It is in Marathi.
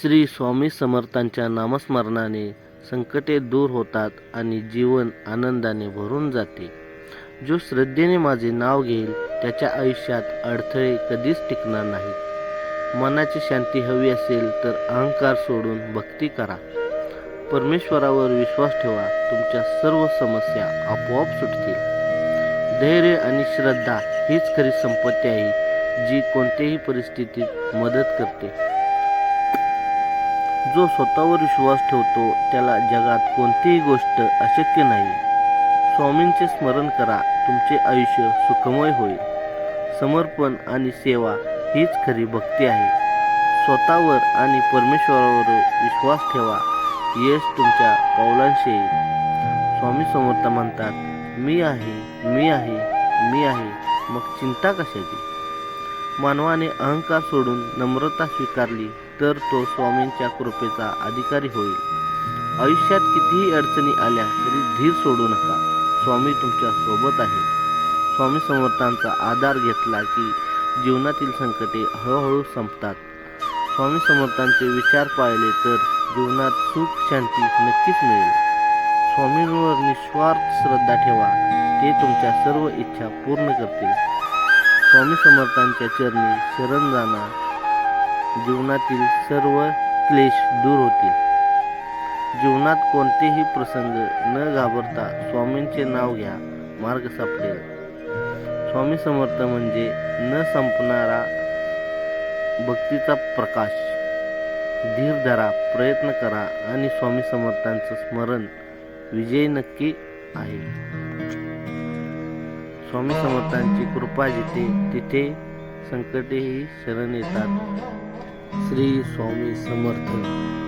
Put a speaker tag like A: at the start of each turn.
A: श्री स्वामी समर्थांच्या नामस्मरणाने संकटे दूर होतात आणि जीवन आनंदाने भरून जाते. जो श्रद्धेने माझे नाव घेईल त्याच्या आयुष्यात अडथळे कधीच टिकणार नाहीत. मनाची शांती हवी असेल तर अहंकार सोडून भक्ती करा. परमेश्वरावर विश्वास ठेवा तुमच्या सर्व समस्या आपोआप सुटतील. धैर्य आणि श्रद्धा हीच खरी संपत्ती आहे जी कोणत्याही परिस्थितीत मदत करते. जो स्वतःवर विश्वास ठेवतो त्याला जगात कोणतीही गोष्ट अशक्य नाही. स्वामींचे स्मरण करा तुमचे आयुष्य सुखमय होईल. समर्पण आणि सेवा हीच खरी भक्ती आहे. स्वतःवर आणि परमेश्वरावर विश्वास ठेवा यश तुमच्या पावलांशी येईल. स्वामी समर्थ म्हणतात मी आहे मी आहे मी आहे मग चिंता कशाची? मानवाने अहंकार सोडून नम्रता स्वीकारली तर तो स्वामींच्या कृपेचा अधिकारी होईल. आयुष्यात कितीही अडचणी आल्या तरी धीर सोडू नका. स्वामी तुमच्यासोबत आहे. स्वामी समर्थांचा आधार घेतला की जीवनातील संकटे हळूहळू संपतात. स्वामी समर्थांचे विचार पाळले तर जीवनात सुख शांती नक्कीच मिळेल. स्वामींवर निस्वार्थ श्रद्धा ठेवा. ते तुमच्या सर्व इच्छा पूर्ण करतील. स्वामी समर्थांच्या चरणी शरण जाणार जीवनातील सर्व क्लेश दूर होतील. जीवनात कोणतेही प्रसंग न घाबरता स्वामींचे नाव घ्या मार्ग सापडेल. स्वामी समर्थ म्हणजे न संपणारा भक्तीचा प्रकाश. धीर धरा प्रयत्न करा आणि स्वामी समर्थांचं स्मरण विजय नक्की आहे. स्वामी समर्थांची कृपा जिथे तिथे संकटेही शरण येतात. श्री स्वामी समर्थ.